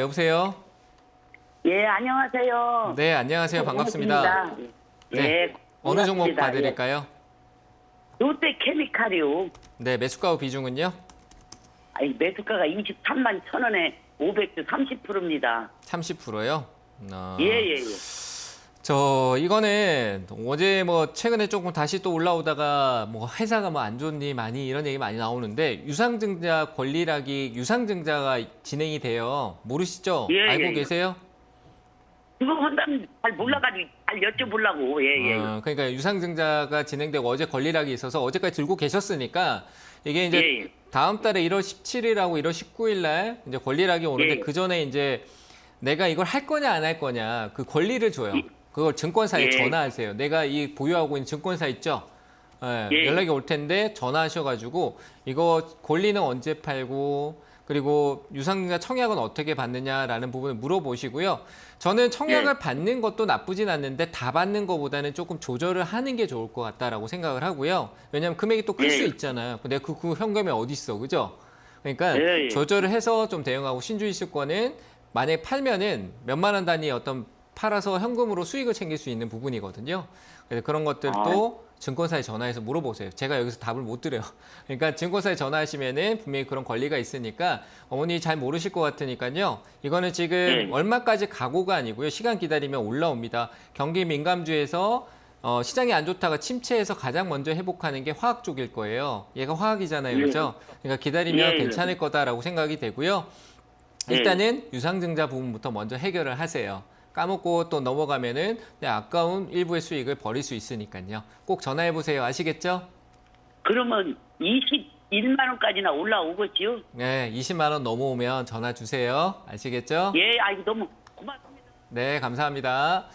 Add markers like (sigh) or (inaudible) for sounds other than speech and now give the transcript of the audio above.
여보세요? 예, 안녕하세요. 네, 안녕하세요. 반갑습니다. 네. 예, 어느 종목. 봐드릴까요? 예. 롯데 케미칼이요. 네, 매수가 후 비중은요? 아니, 매수가가 23만 천 원에 500주 30%입니다. 30%요? 어, 예, 예, 예. 저 이거는 어제 뭐 최근에 조금 다시 또 올라오다가 뭐 회사가 뭐 안 좋니 많이 이런 얘기 많이 나오는데 유상증자 권리락이 유상증자가 진행이 돼요. 모르시죠? 예, 알고 예, 예. 계세요? 그거 한다면 잘 몰라가지고 잘 여쭤보려고. 예, 예. 어, 그러니까 유상증자가 진행되고 어제 권리락이 있어서 어제까지 들고 계셨으니까 이게 이제 예, 예. 다음 달에 1월 17일하고 1월 19일 날 이제 권리락이 오는데 예. 그 전에 이제 내가 이걸 할 거냐 안 할 거냐 그 권리를 줘요. 그걸 증권사에 예. 전화하세요. 내가 이 보유하고 있는 증권사 있죠? 예, 예. 연락이 올 텐데 전화하셔가지고 이거 권리는 언제 팔고 그리고 유상증자 청약은 어떻게 받느냐라는 부분을 물어보시고요. 저는 청약을 예. 받는 것도 나쁘진 않는데 다 받는 것보다는 조금 조절을 하는 게 좋을 것 같다라고 생각을 하고요. 왜냐하면 금액이 또 클수 예. 있잖아요. 근데 그, 그 현금이 어디 있어, 그죠? 그러니까 예, 예. 조절을 해서 좀 대응하고 신주이수권은 만약에 팔면은 몇만 원 단위 어떤 팔아서 현금으로 수익을 챙길 수 있는 부분이거든요. 그래서 그런 것들도 증권사에 전화해서 물어보세요. 제가 여기서 답을 못 드려요. (laughs) 그러니까 증권사에 전화하시면은 분명히 그런 권리가 있으니까 어머니 잘 모르실 것 같으니까요. 이거는 지금 네. 얼마까지 가고가 아니고요. 시간 기다리면 올라옵니다. 경기 민감주에서 어, 시장이 안 좋다가 침체해서 가장 먼저 회복하는 게 화학 쪽일 거예요. 얘가 화학이잖아요. 예. 그죠? 그러니까 기다리면 예, 예. 괜찮을 거다라고 생각이 되고요. 예. 일단은 유상증자 부분부터 먼저 해결을 하세요. 까먹고 또 넘어가면은 내 아까운 일부의 수익을 버릴 수 있으니까요. 꼭 전화해 보세요. 아시겠죠? 그러면 21만 원까지나 올라오겠지요? 네, 20만 원 넘어오면 전화 주세요. 아시겠죠? 예, 아이고 너무 고맙습니다. 네, 감사합니다.